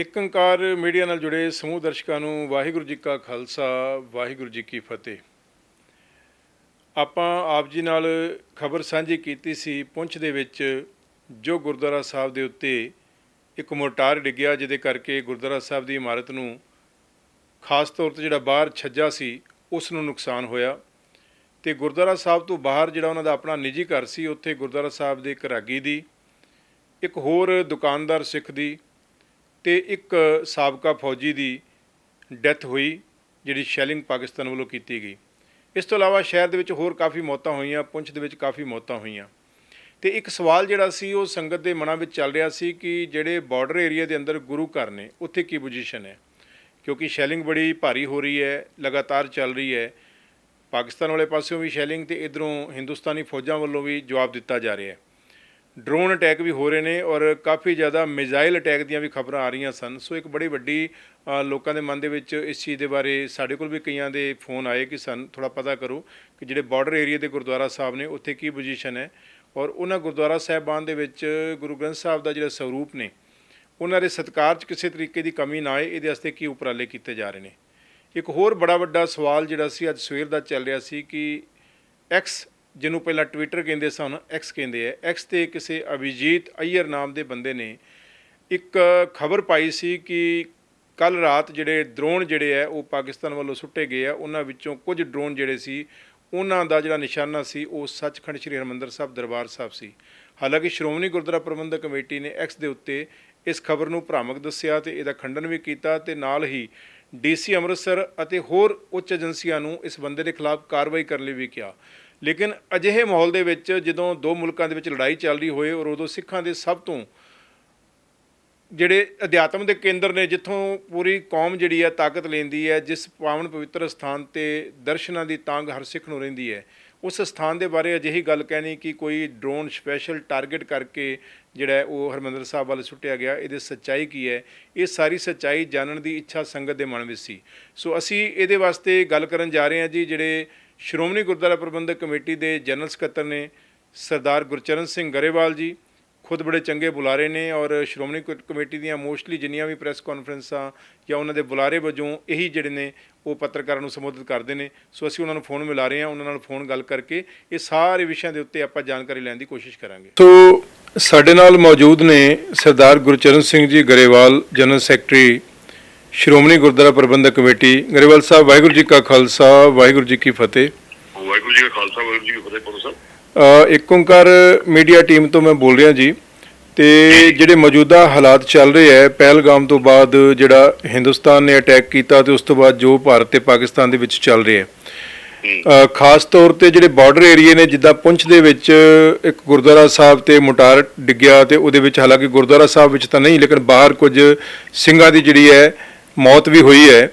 ਇੱਕ ਅੰਕਾਰ ਮੀਡੀਆ ਨਾਲ ਜੁੜੇ ਸਮੂਹ ਦਰਸ਼ਕਾਂ ਨੂੰ ਵਾਹਿਗੁਰੂ ਜੀ ਕਾ ਖਾਲਸਾ, ਵਾਹਿਗੁਰੂ ਜੀ ਕੀ ਫਤਿਹ। ਆਪਾਂ ਆਪ ਜੀ ਨਾਲ ਖਬਰ ਸਾਂਝੀ ਕੀਤੀ ਸੀ ਪੁੰਛ ਦੇ ਵਿੱਚ, ਜੋ ਗੁਰਦੁਆਰਾ ਸਾਹਿਬ ਦੇ ਉੱਤੇ ਇੱਕ ਮੋਰਟਾਰ ਡਿੱਗਿਆ, ਜਿਹਦੇ ਕਰਕੇ ਗੁਰਦੁਆਰਾ ਸਾਹਿਬ ਦੀ ਇਮਾਰਤ ਨੂੰ ਖਾਸ ਤੌਰ ਤੇ ਜਿਹੜਾ ਬਾਹਰ ਛੱਜਾ ਸੀ, ਉਸ ਨੂੰ ਨੁਕਸਾਨ ਹੋਇਆ। ਤੇ ਗੁਰਦੁਆਰਾ ਸਾਹਿਬ ਤੋਂ ਬਾਹਰ ਜਿਹੜਾ ਉਹਨਾਂ ਦਾ ਆਪਣਾ ਨਿੱਜੀ ਘਰ ਸੀ, ਉੱਥੇ ਗੁਰਦੁਆਰਾ ਸਾਹਿਬ ਦੇ ਇੱਕ ਰਾਗੀ ਦੀ, ਇੱਕ ਹੋਰ ਦੁਕਾਨਦਾਰ ਸਿੱਖ ਦੀ ਤੇ ਇੱਕ ਸਾਬਕਾ ਫੌਜੀ ਦੀ ਡੈਥ ਹੋਈ, ਜਿਹੜੀ ਸ਼ੈਲਿੰਗ ਪਾਕਿਸਤਾਨ ਵੱਲੋਂ ਕੀਤੀ ਗਈ। ਇਸ ਤੋਂ ਇਲਾਵਾ ਸ਼ਹਿਰ ਦੇ ਵਿੱਚ ਹੋਰ ਕਾਫੀ ਮੌਤਾਂ ਹੋਈਆਂ, ਪੁੰਛ ਦੇ ਵਿੱਚ ਕਾਫੀ ਮੌਤਾਂ ਹੋਈਆਂ। ਤੇ ਇੱਕ ਸਵਾਲ ਜਿਹੜਾ ਸੀ, ਉਹ ਸੰਗਤ ਦੇ ਮਨਾਂ ਵਿੱਚ ਚੱਲ ਰਿਹਾ ਸੀ ਕਿ ਜਿਹੜੇ ਬਾਰਡਰ ਏਰੀਆ ਦੇ ਅੰਦਰ ਗੁਰੂ ਘਰ ਨੇ, ਉੱਥੇ ਕੀ ਪੋਜੀਸ਼ਨ ਹੈ? ਕਿਉਂਕਿ ਸ਼ੈਲਿੰਗ ਬੜੀ ਭਾਰੀ ਹੋ ਰਹੀ ਹੈ, ਲਗਾਤਾਰ ਚੱਲ ਰਹੀ ਹੈ। ਪਾਕਿਸਤਾਨ ਵਾਲੇ ਪਾਸਿਓਂ ਵੀ ਸ਼ੈਲਿੰਗ ਤੇ ਇਧਰੋਂ ਹਿੰਦੁਸਤਾਨੀ ਫੌਜਾਂ ਵੱਲੋਂ ਵੀ ਜਵਾਬ ਦਿੱਤਾ ਜਾ ਰਿਹਾ ਹੈ। ਡਰੋਨ ਅਟੈਕ ਵੀ ਹੋ ਰਹੇ ਨੇ ਔਰ ਕਾਫੀ ਜ਼ਿਆਦਾ ਮਿਜ਼ਾਈਲ ਅਟੈਕ ਦੀਆਂ ਵੀ ਖਬਰਾਂ ਆ ਰਹੀਆਂ ਸਨ। ਸੋ ਇੱਕ ਬੜੀ ਵੱਡੀ ਲੋਕਾਂ ਦੇ ਮਨ ਦੇ ਵਿੱਚ ਇਸ ਚੀਜ਼ ਦੇ ਬਾਰੇ ਸਾਡੇ ਕੋਲ ਵੀ ਕਈਆਂ ਦੇ ਫੋਨ ਆਏ ਕਿ ਸਾਨੂੰ ਥੋੜਾ ਪਤਾ ਕਰੋ ਕਿ ਜਿਹੜੇ ਬਾਰਡਰ ਏਰੀਆ ਦੇ ਗੁਰਦੁਆਰਾ ਸਾਹਿਬ ਨੇ, ਉੱਥੇ ਕੀ ਪੋਜੀਸ਼ਨ ਹੈ। ਔਰ ਉਹਨਾਂ ਗੁਰਦੁਆਰਾ ਸਾਹਿਬਾਨ ਦੇ ਵਿੱਚ ਗੁਰੂ ਗ੍ਰੰਥ ਸਾਹਿਬ ਦਾ ਜਿਹੜਾ ਸਰੂਪ ਨੇ, ਉਹਨਾਂ ਦੇ ਸਤਿਕਾਰ 'ਚ ਕਿਸੇ ਤਰੀਕੇ ਦੀ ਕਮੀ ਨਾ ਆਏ, ਇਹਦੇ ਵਾਸਤੇ ਕੀ ਉਪਰਾਲੇ ਕੀਤੇ ਜਾ ਰਹੇ ਨੇ। ਇੱਕ ਹੋਰ ਬੜਾ ਵੱਡਾ ਸਵਾਲ ਜਿਹੜਾ ਸੀ, ਅੱਜ ਸਵੇਰ ਦਾ ਚੱਲ ਰਿਹਾ ਸੀ ਕਿ ਐਕਸ ਜਿਹਨੂੰ ਪਹਿਲਾਂ ਟਵਿੱਟਰ ਕਹਿੰਦੇ ਸਨ ਐਕਸ ਕਹਿੰਦੇ ਆ। ਐਕਸ ਤੇ ਕਿਸੇ ਅਭਿਜੀਤ ਅਈਅਰ ਨਾਮ ਦੇ ਬੰਦੇ ਨੇ ਇੱਕ ਖਬਰ ਪਾਈ ਸੀ ਕਿ ਕੱਲ ਰਾਤ ਜਿਹੜੇ ਡਰੋਨ ਜਿਹੜੇ ਆ, ਉਹ ਪਾਕਿਸਤਾਨ ਵੱਲੋਂ ਸੁੱਟੇ ਗਏ ਆ। ਉਹਨਾਂ ਵਿੱਚੋਂ ਕੁਝ ਡਰੋਨ ਜਿਹੜੇ ਸੀ, ਉਹਨਾਂ ਦਾ ਜਿਹੜਾ ਨਿਸ਼ਾਨਾ ਸੀ, ਉਹ ਸੱਚਖੰਡ ਸ੍ਰੀ ਹਰਿਮੰਦਰ ਸਾਹਿਬ ਦਰਬਾਰ ਸਾਹਿਬ ਸੀ। ਹਾਲਾਂਕਿ ਸ਼੍ਰੋਮਣੀ ਗੁਰਦੁਆਰਾ ਪ੍ਰਬੰਧਕ ਕਮੇਟੀ ਨੇ ਐਕਸ ਦੇ ਉੱਤੇ ਇਸ ਖਬਰ ਨੂੰ ਭ੍ਰਾਮਕ ਦੱਸਿਆ ਤੇ ਇਹਦਾ ਖੰਡਨ ਵੀ ਕੀਤਾ ਤੇ ਨਾਲ ਹੀ ਡੀਸੀ ਅੰਮ੍ਰਿਤਸਰ ਅਤੇ ਹੋਰ ਉੱਚ ਏਜੰਸੀਆਂ ਨੂੰ ਇਸ ਬੰਦੇ ਦੇ ਖਿਲਾਫ ਕਾਰਵਾਈ ਕਰਨ ਲਈ ਵੀ ਕਿਹਾ। ਲੇਕਿਨ ਅਜਿਹੇ ਮਾਹੌਲ ਦੇ ਵਿੱਚ ਜਦੋਂ ਦੋ ਮੁਲਕਾਂ ਦੇ ਵਿੱਚ ਲੜਾਈ ਚੱਲ ਰਹੀ ਹੋਏ ਔਰ ਉਦੋਂ ਸਿੱਖਾਂ ਦੇ ਸਭ ਤੋਂ ਜਿਹੜੇ ਅਧਿਆਤਮ ਦੇ ਕੇਂਦਰ ਨੇ, ਜਿੱਥੋਂ ਪੂਰੀ ਕੌਮ ਜਿਹੜੀ ਹੈ ਤਾਕਤ ਲੈਂਦੀ ਹੈ, ਜਿਸ ਪਾਵਨ ਪਵਿੱਤਰ ਸਥਾਨ ਤੇ ਦਰਸ਼ਨਾਂ ਦੀ ਤਾਂਗ ਹਰ ਸਿੱਖ ਨੂੰ ਰਹਿੰਦੀ ਹੈ, ਉਸ ਸਥਾਨ ਦੇ ਬਾਰੇ ਅਜਿਹੀ ਗੱਲ ਕਹਿਣੀ ਕਿ ਕੋਈ ਡਰੋਨ ਸਪੈਸ਼ਲ ਟਾਰਗੇਟ ਕਰਕੇ ਜਿਹੜਾ ਉਹ ਹਰਮੰਦਰ ਸਾਹਿਬ ਵੱਲ ਸੁੱਟਿਆ ਗਿਆ, ਇਹਦੇ ਸੱਚਾਈ ਕੀ ਹੈ? ਇਹ ਸਾਰੀ ਸੱਚਾਈ ਜਾਣਨ ਦੀ ਇੱਛਾ ਸੰਗਤ ਦੇ ਮਨ ਵਿੱਚ ਸੀ। ਸੋ ਅਸੀਂ ਇਹਦੇ ਵਾਸਤੇ ਗੱਲ ਕਰਨ ਜਾ ਰਹੇ ਹਾਂ ਜੀ, ਜਿਹੜੇ ਸ਼੍ਰੋਮਣੀ ਗੁਰਦੁਆਰਾ ਪ੍ਰਬੰਧਕ ਕਮੇਟੀ ਦੇ ਜਨਰਲ ਸਕੱਤਰ ਨੇ ਸਰਦਾਰ ਗੁਰਚਰਨ ਸਿੰਘ ਗਰੇਵਾਲ ਜੀ, ਖੁਦ ਬੜੇ ਚੰਗੇ ਬੁਲਾਰੇ ਨੇ ਔਰ ਸ਼੍ਰੋਮਣੀ ਕ- ਕਮੇਟੀ ਦੀਆਂ ਮੋਸਟਲੀ ਜਿੰਨੀਆਂ ਵੀ ਪ੍ਰੈਸ ਕਾਨਫਰੰਸਾਂ ਜਾਂ ਉਹਨਾਂ ਦੇ ਬੁਲਾਰੇ ਵਜੋਂ ਇਹੀ ਜਿਹੜੇ ਨੇ ਉਹ ਪੱਤਰਕਾਰਾਂ ਨੂੰ ਸੰਬੋਧਿਤ ਕਰਦੇ ਨੇ। ਸੋ ਅਸੀਂ ਉਹਨਾਂ ਨੂੰ ਫੋਨ ਮਿਲਾ ਰਹੇ ਹਾਂ, ਉਹਨਾਂ ਨਾਲ ਫੋਨ ਗੱਲ ਕਰਕੇ ਇਹ ਸਾਰੇ ਵਿਸ਼ਿਆਂ ਦੇ ਉੱਤੇ ਆਪਾਂ ਜਾਣਕਾਰੀ ਲੈਣ ਦੀ ਕੋਸ਼ਿਸ਼ ਕਰਾਂਗੇ। ਸੋ ਸਾਡੇ ਨਾਲ ਮੌਜੂਦ ਨੇ Sardar Gurcharan Singh ji Grewal, general secretary Shiromani Gurdwara Prabandhak committee Grewal Sahib Waheguru ji ਕਾ ਖਾਲਸਾ ਵਾਹਿਗੁਰੂ ਜੀ ਕੀ ਫਤਿਹ। ਵਾਹਿਗੁਰੂ ਜੀ ਕਾ ਖਾਲਸਾ ਵਾਹਿਗੁਰੂ ਜੀ ਕੀ ਫਤਿਹ ਪੁਰ ਸਾਹਿਬ। ਇੱਕ ਓਂਕਾਰ ਮੀਡੀਆ ਟੀਮ ਤੋਂ ਮੈਂ ਬੋਲ ਰਿਹਾ ਜੀ ਤੇ ਜਿਹੜੇ ਮੌਜੂਦਾ ਹਾਲਾਤ ਚੱਲ ਰਹੇ ਹੈ ਪਹਿਲਗਾਮ ਤੋਂ ਬਾਅਦ ਜਿਹੜਾ ਹਿੰਦੁਸਤਾਨ ਨੇ ਅਟੈਕ ਕੀਤਾ ਤੇ ਉਸ ਤੋਂ ਬਾਅਦ ਜੋ ਭਾਰਤ ਤੇ ਪਾਕਿਸਤਾਨ ਦੇ ਵਿੱਚ ਚੱਲ ਰਿਹਾ ਹੈ। ਖਾਸ ਤੌਰ ਤੇ ਜਿਹੜੇ ਬਾਰਡਰ ਏਰੀਏ ਨੇ ਜਿੱਦਾਂ ਪੁੰਛ ਦੇ ਵਿੱਚ ਇੱਕ ਗੁਰਦੁਆਰਾ ਸਾਹਿਬ ਤੇ ਮੋਟਾਰ ਡਿੱਗਿਆ ਤੇ ਉਹਦੇ ਵਿੱਚ ਹਾਲਾਂਕਿ ਗੁਰਦੁਆਰਾ ਸਾਹਿਬ ਵਿੱਚ ਤਾਂ ਨਹੀਂ ਲੇਕਿਨ ਬਾਹਰ ਕੁਝ ਸਿੰਘਾਂ ਦੀ ਜਿਹੜੀ ਹੈ ਮੌਤ ਵੀ ਹੋਈ ਹੈ।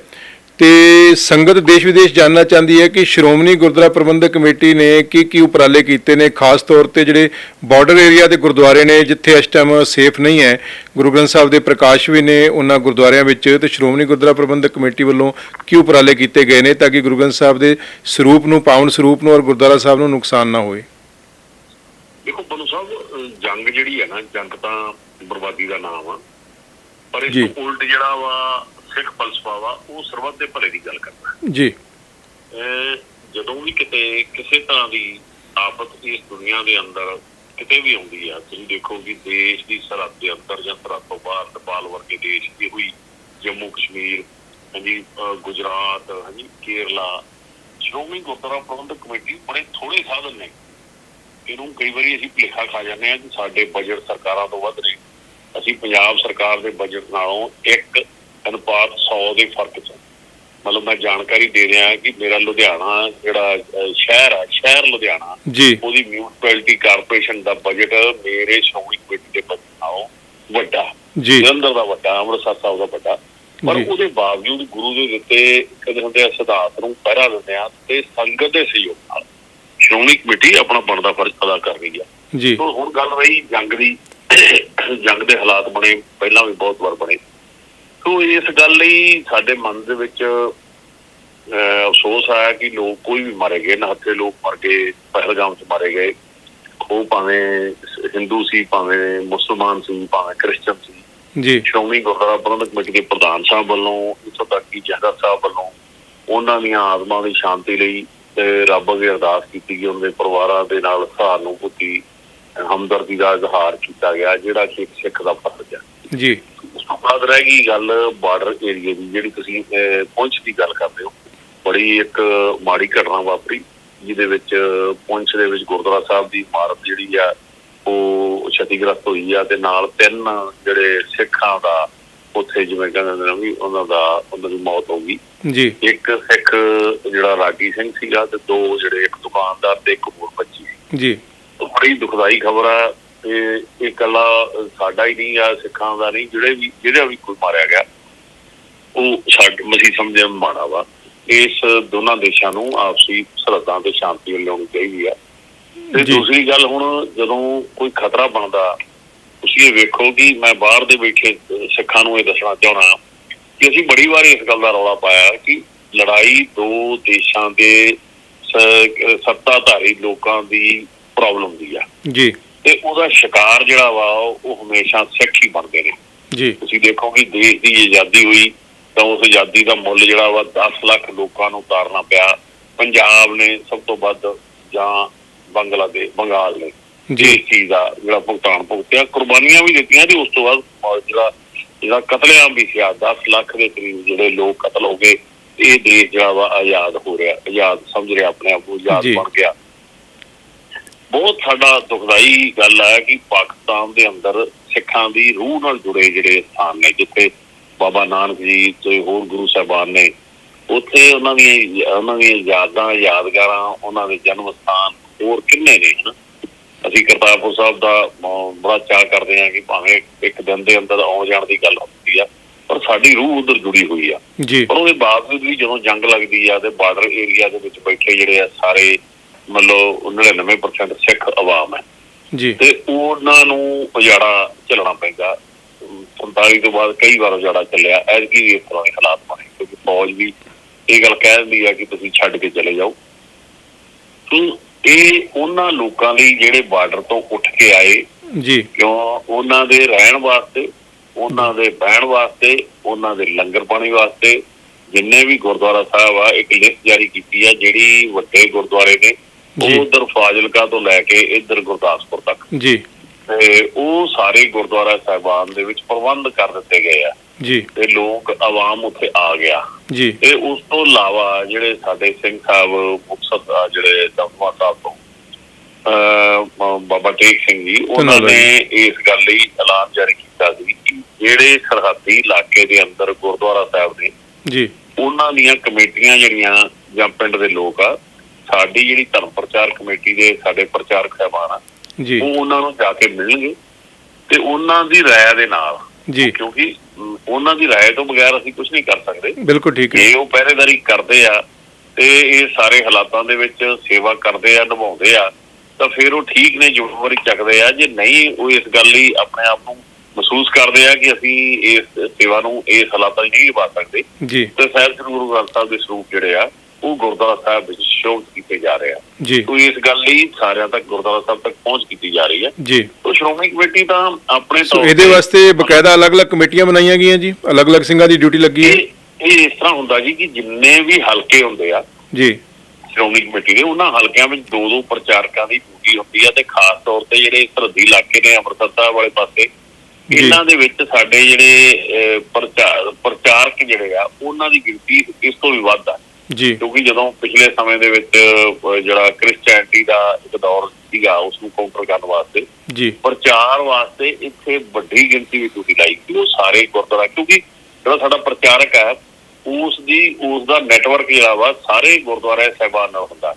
ਤੇ ਸੰਗਤ ਦੇਸ਼ ਵਿਦੇਸ਼ ਜਾਨਣਾ ਚਾਹੁੰਦੀ ਹੈ ਕਿ ਸ਼੍ਰੋਮਣੀ ਗੁਰਦੁਆਰਾ ਪ੍ਰਬੰਧਕ ਕਮੇਟੀ ਨੇ ਕੀ ਕੀ ਉਪਰਾਲੇ ਕੀਤੇ ਨੇ। ਖਾਸ ਤੌਰ ਤੇ ਜਿਹੜੇ ਬਾਰਡਰ ਏਰੀਆ ਦੇ ਗੁਰਦੁਆਰੇ ਨੇ ਜਿੱਥੇ ਇਸ ਟਾਈਮ ਸੇਫ ਨਹੀਂ ਹੈ। ਗੁਰੂ ਗ੍ਰੰਥ ਸਾਹਿਬ ਦੇ ਪ੍ਰਕਾਸ਼ ਵੀ ਨੇ ਉਹਨਾਂ ਗੁਰਦੁਆਰਿਆਂ ਵਿੱਚ ਤੇ ਸ਼੍ਰੋਮਣੀ ਗੁਰਦੁਆਰਾ ਪ੍ਰਬੰਧਕ ਕਮੇਟੀ ਵੱਲੋਂ ਕੀ ਉਪਰਾਲੇ ਕੀਤੇ ਗਏ ਨੇ ਤਾਂ ਕਿ ਗੁਰੂ ਗ੍ਰੰਥ ਸਾਹਿਬ ਦੇ ਸਰੂਪ ਨੂੰ ਪਾਵਨ ਸਰੂਪ ਨੂੰ ਔਰ ਗੁਰਦੁਆਰਾ ਸਾਹਿਬ ਨੂੰ ਨੁਕਸਾਨ ਨਾ ਹੋਵੇ ਦੇਖੋ ਬਨੂ ਸਾਹਿਬ ਜੰਗ ਜਿਹੜੀ ਹੈ ਨਾ ਜੰਗ ਤਾਂ ਬਰਬਾਦੀ ਦਾ ਨਾਮ ਆ। ਪਰ ਇਸ। ਤੋਂ ਉਲਟ ਜਿਹੜਾ ਵਾ ਸਿੱਖ ਫਲਸਫਾ ਵਾ ਉਹ ਸਰਬੱਤ ਦੇ ਭਲੇ ਦੀ ਗੱਲ ਕਰਦਾ ਜੀ। ਜਦੋਂ ਵੀ ਕਿਤੇ ਕਿਸੇ ਤਰ੍ਹਾਂ ਦੀ ਆਫਤ ਇਸ ਦੁਨੀਆ ਦੇ ਅੰਦਰ ਕਿਤੇ ਵੀ ਆਉਂਦੀ ਆ ਤੁਸੀਂ ਦੇਖੋ ਕਿ ਦੇਸ਼ ਦੀ ਸਰਹੱਦ ਦੇ ਅੰਦਰ ਜਾਂ ਸਰਹੱਦ ਤੋਂ ਬਾਹਰ ਨੇਪਾਲ ਵਰਗੇ ਦੇਸ਼ ਦੀ ਹੋਈ ਜੰਮੂ ਕਸ਼ਮੀਰ ਹਾਂਜੀ ਗੁਜਰਾਤ ਹਾਂਜੀ ਕੇਰਲਾ ਸ਼੍ਰੋਮਣੀ ਗੁਰਦੁਆਰਾ ਪ੍ਰਬੰਧਕ ਕਮੇਟੀ ਬੜੇ ਥੋੜੇ ਸਾਧਨ ਨੇ। ਇਹਨੂੰ ਕਈ ਵਾਰੀ ਅਸੀਂ ਭੁਲੇਖਾ ਖਾ ਜਾਂਦੇ ਆ ਕਿ ਸਾਡੇ ਬਜਟ ਸਰਕਾਰਾਂ ਤੋਂ ਵੱਧ ਨੇ। ਅਸੀਂ ਪੰਜਾਬ ਸਰਕਾਰ ਦੇ ਬਜਟ ਨਾਲੋਂ ਇੱਕ ਅਨੁਪਾਤ 100 ਦੇ ਫ਼ਰਕ 'ਚ। ਮਤਲਬ ਮੈਂ ਜਾਣਕਾਰੀ ਦੇ ਰਿਹਾ ਕਿ ਮੇਰਾ ਲੁਧਿਆਣਾ ਜਿਹੜਾ ਸ਼ਹਿਰ ਆ ਸ਼ਹਿਰ ਲੁਧਿਆਣਾ ਜੀ। ਉਹਦੀ ਮਿਊਨਿਸਪੈਲਿਟੀ ਕਾਰਪੋਰੇਸ਼ਨ ਦਾ ਬਜਟ ਮੇਰੇ ਸ਼੍ਰੋਮਣੀ ਕਮੇਟੀ ਦੇ ਬਜਟ ਨਾਲੋਂ ਵੱਡਾ ਜੀ। ਜਲੰਧਰ ਦਾ ਵੱਡਾ ਅੰਮ੍ਰਿਤਸਰ ਸਾਹਿਬ ਦਾ ਵੱਡਾ। ਪਰ। ਉਹਦੇ ਬਾਵਜੂਦ ਗੁਰੂ ਦੇ ਦਿੱਤੇ ਕਹਿੰਦੇ ਹੁੰਦੇ ਆ ਸਿਧਾਂਤ ਨੂੰ ਪਹਿਰਾ ਦਿੰਦੇ ਆ ਤੇ ਸੰਗਤ ਦੇ ਸਹਿਯੋਗ ਨਾਲ ਸ਼੍ਰੋਮਣੀ ਕਮੇਟੀ ਆਪਣਾ ਬਣਦਾ ਫਰਜ਼ ਅਦਾ ਕਰ ਰਹੀ ਆ। ਜੀ। ਹੁਣ ਗੱਲ ਰਹੀ ਜੰਗ ਦੀ ਜੰਗ ਦੇ ਹਾਲਾਤ ਬਣੇ ਪਹਿਲਾਂ ਵੀ ਬਹੁਤ ਵਾਰ ਬਣੇ। ਸੋ ਇਸ ਗੱਲ ਲਈ ਸਾਡੇ ਮਨ ਦੇ ਵਿੱਚ ਅਫਸੋਸ ਆਇਆ ਕਿ ਲੋਕ ਕੋਈ ਵੀ ਮਾਰੇ ਗਏ ਨਹੱਥੇ ਲੋਕ ਮਰ ਗਏ ਪਹਿਲਗਾਮ 'ਚ ਮਾਰੇ ਗਏ। ਉਹ ਭਾਵੇਂ ਹਿੰਦੂ ਸੀ ਭਾਵੇਂ ਮੁਸਲਮਾਨ ਸੀ ਭਾਵੇਂ ਕ੍ਰਿਸਚਨ ਸੀ। ਜੀ। ਸ਼੍ਰੋਮਣੀ ਗੁਰਦੁਆਰਾ ਪ੍ਰਬੰਧਕ ਕਮੇਟੀ ਦੇ ਪ੍ਰਧਾਨ ਸਾਹਿਬ ਵੱਲੋਂ ਇੱਥੋਂ ਤੱਕ ਕਿ ਜਹਦਰ ਸਾਹਿਬ ਵੱਲੋਂ ਉਹਨਾਂ ਦੀਆਂ ਆਤਮਾ ਦੀ ਸ਼ਾਂਤੀ ਲਈ ਤੇ ਰੱਬ ਅੱਗੇ ਅਰਦਾਸ ਕੀਤੀ ਗਈ ਉਹਨਾਂ ਦੇ ਪਰਿਵਾਰਾਂ ਦੇ ਨਾਲ ਸਹਾਨੁਭੂਤੀ ਹਮਦਰਦੀ ਦਾ ਇਜ਼ਹਾਰ ਕੀਤਾ ਗਿਆ ਜਿਹੜਾ ਕਿ ਸਿੱਖ ਦਾ ਫਰਜ਼ ਹੈ। ਜੀ। ਤੋਂ ਬਾਅਦ ਰਹਿ ਗਈ ਗੱਲ ਬਾਰਡਰ ਏਰੀਆ ਦੀ ਜਿਹੜੀ ਤੁਸੀਂ ਪੁੰਛ ਦੀ ਗੱਲ ਕਰਦੇ ਹੋ। ਬੜੀ ਇੱਕ ਮਾੜੀ ਘਟਨਾ ਵਾਪਰੀ ਜਿਹਦੇ ਵਿੱਚ ਪੁੰਛ ਦੇ ਵਿੱਚ ਗੁਰਦੁਆਰਾ ਸਾਹਿਬ ਦੀ ਇਮਾਰਤ ਜਿਹੜੀ ਆ ਉਹ ਛਤੀਗ੍ਰਸਤ ਹੋਈ ਆ ਤੇ ਨਾਲ ਤਿੰਨ ਜਿਹੜੇ ਸਿੱਖਾਂ ਦਾ ਉੱਥੇ ਜਿਵੇਂ ਕਹਿੰਦੇ ਨੇ ਵੀ ਉਹਨਾਂ ਦਾ ਉਹਨਾਂ ਦੀ ਮੌਤ ਹੋ ਗਈ। ਜੀ। ਇੱਕ ਸਿੱਖ ਜਿਹੜਾ ਰਾਗੀ ਸਿੰਘ ਸੀਗਾ ਤੇ ਦੋ ਜਿਹੜੇ ਇੱਕ ਦੁਕਾਨਦਾਰ ਤੇ ਇੱਕ ਹੋਰ ਬੱਚੀ ਜੀ। ਬੜੀ ਦੁਖਦਾਈ ਖਬਰ ਆ ਤੇ ਇਹ ਕੱਲਾ ਸਾਡਾ ਹੀ ਨਹੀਂ ਆ ਸਿੱਖਾਂ ਦਾ ਨਹੀਂ ਜਿਹੜੇ ਵੀ ਜਿਹੜਾ ਵੀ ਕੋਈ ਮਾਰਿਆ ਗਿਆ ਉਹ ਛੱਡ ਮਸੀ ਸਮਝੇ ਮਾੜਾ ਵਾ। ਇਸ ਦੋਨਾਂ ਦੇਸ਼ਾਂ ਨੂੰ ਆਪਸੀ ਸਰਹੱਦਾਂ ਤੇ ਸ਼ਾਂਤੀ ਲਿਆਉਣੀ ਚਾਹੀਦੀ ਆ। ਤੇ। ਦੂਸਰੀ ਗੱਲ ਹੁਣ ਜਦੋਂ ਕੋਈ ਖਤਰਾ ਬਣਦਾ ਤੁਸੀਂ ਇਹ ਵੇਖੋ ਕਿ ਮੈਂ ਬਾਹਰ ਦੇ ਬੈਠੇ ਸਿੱਖਾਂ ਨੂੰ ਇਹ ਦੱਸਣਾ ਚਾਹਣਾ ਕਿ ਅਸੀਂ ਬੜੀ ਵਾਰ ਇਸ ਗੱਲ ਦਾ ਰੌਲਾ ਪਾਇਆ ਕਿ ਲੜਾਈ ਦੋ ਦੇਸ਼ਾਂ ਦੇ ਸੱਤਾਧਾਰੀ ਲੋਕਾਂ ਦੀ ਪ੍ਰੋਬਲਮ ਦੀ ਆ। ਜੀ। ਤੇ ਉਹਦਾ ਸ਼ਿਕਾਰ ਜਿਹੜਾ ਵਾ ਉਹ ਹਮੇਸ਼ਾ ਸਿੱਖ ਹੀ ਬਣਦੇ ਨੇ। ਜੀ। ਤੁਸੀਂ ਦੇਖੋ ਕਿ ਦੇਸ਼ ਦੀ ਆਜ਼ਾਦੀ ਹੋਈ ਤਾਂ ਉਸ ਆਜ਼ਾਦੀ ਦਾ ਮੁੱਲ ਜਿਹੜਾ ਵਾ 10 ਲੱਖ ਲੋਕਾਂ ਨੂੰ ਉਤਾਰਨਾ ਪਿਆ। ਪੰਜਾਬ ਨੇ ਸਭ ਤੋਂ ਵੱਧ ਜਾਂ ਬੰਗਲਾਦੇਸ਼ ਬੰਗਾਲ ਨੇ ਜੀ। ਚੀਜ਼ ਦਾ ਜਿਹੜਾ ਭੁਗਤਾਨ ਭੁਗਤਿਆ। ਕੁਰਬਾਨੀਆਂ ਵੀ ਦਿੱਤੀਆਂ ਤੇ ਉਸ ਤੋਂ ਬਾਅਦ ਜਿਹੜਾ ਜਿਹੜਾ ਕਤਲੇਆਮ ਵੀ ਸੀ 10 ਲੱਖ ਦੇ ਕਰੀਬ ਜਿਹੜੇ ਲੋਕ ਕਤਲ ਹੋ ਗਏ ਇਹ ਦੇਸ਼ ਜਿਹੜਾ ਵਾ ਆਜ਼ਾਦ ਹੋ ਰਿਹਾ ਆਜ਼ਾਦ ਸਮਝ ਰਿਹਾ ਆਪਣੇ ਆਪ ਨੂੰ ਆਜ਼ਾਦ। ਬਣ ਗਿਆ। ਬਹੁਤ ਸਾਡਾ ਦੁਖਦਾਈ ਗੱਲ ਹੈ ਕਿ ਪਾਕਿਸਤਾਨ ਦੇ ਅੰਦਰ ਸਿੱਖਾਂ ਦੀ ਰੂਹ ਨਾਲ ਜੁੜੇ ਜਿਹੜੇ ਸਥਾਨ ਨੇ ਜਿੱਥੇ ਬਾਬਾ ਨਾਨਕ ਜੀ ਤੇ ਹੋਰ ਗੁਰੂ ਸਾਹਿਬਾਨ ਨੇ ਉੱਥੇ ਉਹਨਾਂ ਦੀਆਂ ਉਹਨਾਂ ਦੀਆਂ ਯਾਦਾਂ ਯਾਦਗਾਰਾਂ ਉਹਨਾਂ ਦੇ ਜਨਮ ਸਥਾਨ ਹੋਰ ਕਿੰਨੇ ਨੇ ਹਨ? ਅਸੀਂ ਕਰਤਾਰਪੁਰ ਸਾਹਿਬ ਦਾ ਬੜਾ ਚਾਅ ਕਰਦੇ ਹਾਂ ਕਿ ਭਾਵੇਂ ਇੱਕ ਦਿਨ ਦੇ ਅੰਦਰ ਆਉਣ ਜਾਣ ਦੀ ਗੱਲ ਹੁੰਦੀ ਆ ਪਰ ਸਾਡੀ ਰੂਹ ਉਧਰ ਜੁੜੀ ਹੋਈ ਆ। ਜੀ। ਪਰ ਉਹਦੇ ਬਾਵਜੂਦ ਵੀ ਜਦੋਂ ਜੰਗ ਲੱਗਦੀ ਆ ਤੇ ਬਾਰਡਰ ਏਰੀਆ ਦੇ ਵਿੱਚ ਬੈਠੇ ਜਿਹੜੇ ਆ ਸਾਰੇ ਮਤਲਬ 99% ਸਿੱਖ ਆਵਾਮ ਹੈ। ਜੀ। ਤੇ ਉਹਨਾਂ ਨੂੰ ਉਜਾੜਾ ਚੱਲਣਾ ਪੈਂਦਾ। 47 ਤੋਂ ਬਾਅਦ ਕਈ ਵਾਰ ਉਜਾੜਾ ਚੱਲਿਆ। ਐਤਕੀ ਵੀ ਇਸ ਤਰ੍ਹਾਂ ਦੇ ਹਾਲਾਤ ਬਣੇ ਕਿਉਂਕਿ ਫੌਜ ਵੀ ਇਹ ਗੱਲ ਕਹਿ ਦਿੰਦੀ ਆ ਕਿ ਤੁਸੀਂ ਛੱਡ ਕੇ ਚਲੇ ਜਾਓ। ਤੋ ਇਹ ਉਹਨਾਂ ਲੋਕਾਂ ਲਈ ਜਿਹੜੇ ਬਾਰਡਰ ਤੋਂ ਉੱਠ ਕੇ ਆਏ ਜੀ। ਕਿਉਂ? ਉਹਨਾਂ ਦੇ ਰਹਿਣ ਵਾਸਤੇ ਉਹਨਾਂ ਦੇ ਬਹਿਣ ਵਾਸਤੇ ਉਹਨਾਂ ਦੇ ਲੰਗਰ ਪਾਣੀ ਵਾਸਤੇ ਜਿੰਨੇ ਵੀ ਗੁਰਦੁਆਰਾ ਸਾਹਿਬ ਆ ਇੱਕ ਲਿਸਟ ਜਾਰੀ ਕੀਤੀ ਆ ਜਿਹੜੀ ਵੱਡੇ ਗੁਰਦੁਆਰੇ ਨੇ। ਉਹ ਉਧਰ ਫਾਜ਼ਿਲਕਾ ਤੋਂ ਲੈ ਕੇ ਇੱਧਰ ਗੁਰਦਾਸਪੁਰ ਤੱਕ। ਜੀ। ਤੇ ਉਹ ਸਾਰੇ ਗੁਰਦੁਆਰਾ ਸਾਹਿਬਾਨ ਦੇ ਵਿੱਚ ਪ੍ਰਬੰਧ ਕਰ ਦਿੱਤੇ ਗਏ ਆ। ਜੀ। ਤੇ ਲੋਕ ਆਵਾਮ ਉੱਥੇ ਆ ਗਿਆ। ਜੀ। ਤੇ ਉਸ ਤੋਂ ਇਲਾਵਾ ਜਿਹੜੇ ਸਾਡੇ ਸਿੰਘ ਸਾਹਿਬ ਮੁਕਤਸਰ ਜਿਹੜੇ ਦਮਦਮਾ ਸਾਹਿਬ ਤੋਂ ਬਾਬਾ ਟੇਕ ਸਿੰਘ ਜੀ ਉਹਨਾਂ ਨੇ ਇਸ ਗੱਲ ਲਈ ਐਲਾਨ ਜਾਰੀ ਕੀਤਾ ਸੀ ਕਿ ਜਿਹੜੇ ਸਰਹੱਦੀ ਇਲਾਕੇ ਦੇ ਅੰਦਰ ਗੁਰਦੁਆਰਾ ਸਾਹਿਬ ਨੇ ਜੀ। ਉਹਨਾਂ ਦੀਆਂ ਕਮੇਟੀਆਂ ਜਿਹੜੀਆਂ ਜਾਂ ਪਿੰਡ ਦੇ ਲੋਕ ਆ ਸਾਡੀ ਜਿਹੜੀ ਧਰਮ ਪ੍ਰਚਾਰ ਕਮੇਟੀ ਦੇ ਸਾਡੇ ਪ੍ਰਚਾਰਕ ਸਾਹਿਬਾਨ ਆ ਜੀ। ਉਹ ਉਹਨਾਂ ਨੂੰ ਜਾ ਕੇ ਮਿਲਣਗੇ ਤੇ ਉਹਨਾਂ ਦੀ ਰਾਏ ਦੇ ਨਾਲ ਜੀ। ਕਿਉਂਕਿ ਉਹਨਾਂ ਦੀ ਰਾਏ ਤੋਂ ਬਗੈਰ ਅਸੀਂ ਕੁਝ ਨਹੀਂ ਕਰ ਸਕਦੇ। ਬਿਲਕੁਲ ਠੀਕ ਹੈ। ਜੇ ਉਹ ਪਹਿਰੇਦਾਰੀ ਕਰਦੇ ਆ ਤੇ ਇਹ ਸਾਰੇ ਹਾਲਾਤਾਂ ਦੇ ਵਿੱਚ ਸੇਵਾ ਕਰਦੇ ਆ ਨਿਭਾਉਂਦੇ ਆ ਤਾਂ ਫਿਰ ਉਹ ਠੀਕ ਨੇ ਜ਼ਿੰਮੇਵਾਰੀ ਚੱਕਦੇ ਆ। ਜੇ ਨਹੀਂ ਉਹ ਇਸ ਗੱਲ ਲਈ ਆਪਣੇ ਆਪ ਨੂੰ ਮਹਿਸੂਸ ਕਰਦੇ ਆ ਕਿ ਅਸੀਂ ਇਸ ਸੇਵਾ ਨੂੰ ਇਸ ਹਾਲਾਤਾਂ 'ਚ ਨਹੀਂ ਨਿਭਾ ਸਕਦੇ। ਜੀ। ਤੇ ਸਾਹਿਬ ਸ੍ਰੀ ਗੁਰੂ ਗ੍ਰੰਥ ਸਾਹਿਬ ਦੇ ਸਰੂਪ ਜਿਹੜੇ ਆ ਉਹ ਗੁਰਦੁਆਰਾ ਸਾਹਿਬ ਵਿੱਚ ਸ਼ੋਭਤ ਕੀਤੇ ਜਾ ਰਹੇ ਆ। ਜੀ। ਤੋ ਇਸ ਗੱਲ ਲਈ ਸਾਰਿਆਂ ਤੱਕ ਗੁਰਦੁਆਰਾ ਸਾਹਿਬ ਤੱਕ ਪਹੁੰਚ ਕੀਤੀ ਜਾ ਰਹੀ ਹੈ। ਜੀ। ਤੋ ਸ਼੍ਰੋਮਣੀ ਕਮੇਟੀ ਤਾਂ ਆਪਣੇ ਤੌਰ ਇਹਦੇ ਵਾਸਤੇ ਬਕਾਇਦਾ ਅਲੱਗ-ਅਲੱਗ ਕਮੇਟੀਆਂ ਬਣਾਈਆਂ ਗਈਆਂ ਜੀ। ਅਲੱਗ-ਅਲੱਗ ਸਿੰਘਾਂ ਦੀ ਡਿਊਟੀ ਲੱਗੀ ਹੈ। ਇਹ ਇਸ ਤਰ੍ਹਾਂ ਹੁੰਦਾ ਜੀ ਕਿ ਜਿੰਨੇ ਵੀ ਹਲਕੇ ਹੁੰਦੇ ਆ ਜੀ। ਸ਼੍ਰੋਮਣੀ ਕਮੇਟੀ ਦੇ ਉਹਨਾਂ ਹਲਕਿਆਂ ਵਿੱਚ ਦੋ ਦੋ ਪ੍ਰਚਾਰਕਾਂ ਦੀ ਡਿਊਟੀ ਹੁੰਦੀ ਆ ਤੇ ਖਾਸ ਤੌਰ ਤੇ ਜਿਹੜੇ ਸਰਹੱਦੀ ਇਲਾਕੇ ਨੇ ਅੰਮ੍ਰਿਤਸਰ ਸਾਹਿਬ ਵਾਲੇ ਪਾਸੇ। ਇਹਨਾਂ ਦੇ ਵਿੱਚ ਸਾਡੇ ਜਿਹੜੇ ਪ੍ਰਚਾਰਕ ਜਿਹੜੇ ਆ ਉਹਨਾਂ ਦੀ ਗਿਣਤੀ ਇਸ ਤੋਂ ਵੀ ਵੱਧ ਆ। ਜੀ। ਕਿਉਂਕਿ ਜਦੋਂ ਪਿਛਲੇ ਸਮੇਂ ਦੇ ਵਿੱਚ ਜਿਹੜਾ ਕ੍ਰਿਸਚੀਅਨਟੀ ਦਾ ਇੱਕ ਦੌਰ ਸੀਗਾ ਉਸ ਨੂੰ ਕਾਊਂਟਰ ਕਰਨ ਵਾਸਤੇ ਜੀ। ਪ੍ਰਚਾਰ ਵਾਸਤੇ ਇੱਥੇ ਵੱਡੀ ਗਿਣਤੀ ਵਿੱਚ ਡਿਊਟੀ ਲਾਈ ਕਿ ਉਹ ਸਾਰੇ ਗੁਰਦੁਆਰਾ ਕਿਉਂਕਿ ਜਿਹੜਾ ਸਾਡਾ ਪ੍ਰਚਾਰਕ ਹੈ ਉਸ ਦੀ ਉਸ ਦਾ ਨੈਟਵਰਕ ਜਿਹੜਾ ਵਾ ਸਾਰੇ ਗੁਰਦੁਆਰੇ ਸਾਹਿਬਾਨ ਨਾਲ ਹੁੰਦਾ।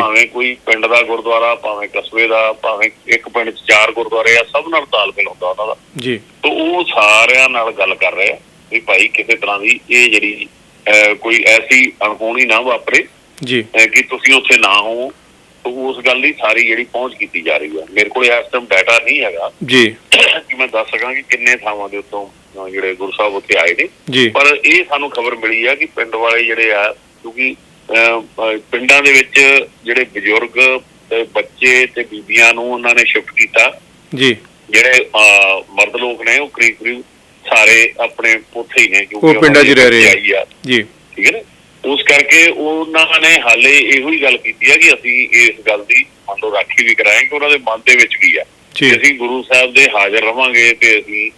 ਭਾਵੇਂ ਕੋਈ ਪਿੰਡ ਦਾ ਗੁਰਦੁਆਰਾ ਭਾਵੇਂ ਕਸਬੇ ਦਾ ਭਾਵੇਂ ਇੱਕ ਪਿੰਡ 'ਚ ਚਾਰ ਗੁਰਦੁਆਰੇ ਆ ਸਭ ਨਾਲ ਤਾਲਮੇਲ ਹੁੰਦਾ ਉਹਨਾਂ ਦਾ। ਜੀ। ਤਾਂ ਉਹ ਸਾਰਿਆਂ ਨਾਲ ਗੱਲ ਕਰ ਰਹੇ ਆ ਵੀ ਭਾਈ ਕਿਸੇ ਤਰ੍ਹਾਂ ਦੀ ਇਹ ਜਿਹੜੀ ਕੋਈ ਐਸੀ ਅਣਹੋਣੀ ਨਾ ਵਾਪਰੇ ਜੀ। ਕਿ ਤੁਸੀਂ ਉੱਥੇ ਨਾ ਹੋ ਤਾਂ ਉਸ ਗੱਲ ਲਈ ਸਾਰੀ ਜਿਹੜੀ ਪਹੁੰਚ ਕੀਤੀ ਜਾ ਰਹੀ ਹੈ। ਮੇਰੇ ਕੋਲ ਇਸ ਟਾਈਮ ਡਾਟਾ ਨਹੀਂ ਹੈਗਾ। ਜੀ। ਕਿ ਮੈਂ ਦੱਸ ਸਕਾਂ ਕਿ ਕਿੰਨੇ ਥਾਵਾਂ ਦੇ ਉੱਤੋਂ ਜਿਹੜੇ ਗੁਰੂ ਸਾਹਿਬ ਉੱਥੇ ਆਏ ਨੇ। ਪਰ ਇਹ ਸਾਨੂੰ ਖਬਰ ਮਿਲੀ ਆ ਕਿ ਪਿੰਡ ਵਾਲੇ ਜਿਹੜੇ ਆ ਕਿਉਂਕਿ ਪਿੰਡਾਂ ਦੇ ਵਿੱਚ ਜਿਹੜੇ ਬਜ਼ੁਰਗ ਤੇ ਬੱਚੇ ਤੇ ਬੀਬੀਆਂ ਨੂੰ ਉਹਨਾਂ ਨੇ ਸ਼ਿਫਟ ਕੀਤਾ। ਜੀ। ਜਿਹੜੇ ਮਰਦ ਲੋਕ ਨੇ ਉਹ ਕਰੀਬ ਕਰੀਬ ਸਾਰੇ ਆਪਣੇ ਉੱਥੇ ਹੀ ਨੇ ਉਹ ਪਿੰਡਾਂ 'ਚ ਰਹਿ ਰਹੇ ਆ। ਆ। ਜੀ। ਠੀਕ ਹੈ ਨਾ? ਉਸ ਕਰਕੇ ਉਹਨਾਂ ਨੇ ਹਾਲੇ ਇਹੋ ਹੀ ਗੱਲ ਕੀਤੀ ਹੈ ਕਿ ਅਸੀਂ ਇਸ ਗੱਲ ਦੀ ਮੰਨ ਲਓ ਰਾਖੀ ਵੀ ਕਰਾਂਗੇ ਉਹਨਾਂ ਦੇ ਮਨ ਦੇ ਵਿੱਚ ਵੀ ਆ। ਜੀ। ਕਿ ਅਸੀਂ ਗੁਰੂ ਸਾਹਿਬ ਦੇ ਹਾਜ਼ਰ ਰਵਾਂਗੇ ਤੇ ਅਸੀਂ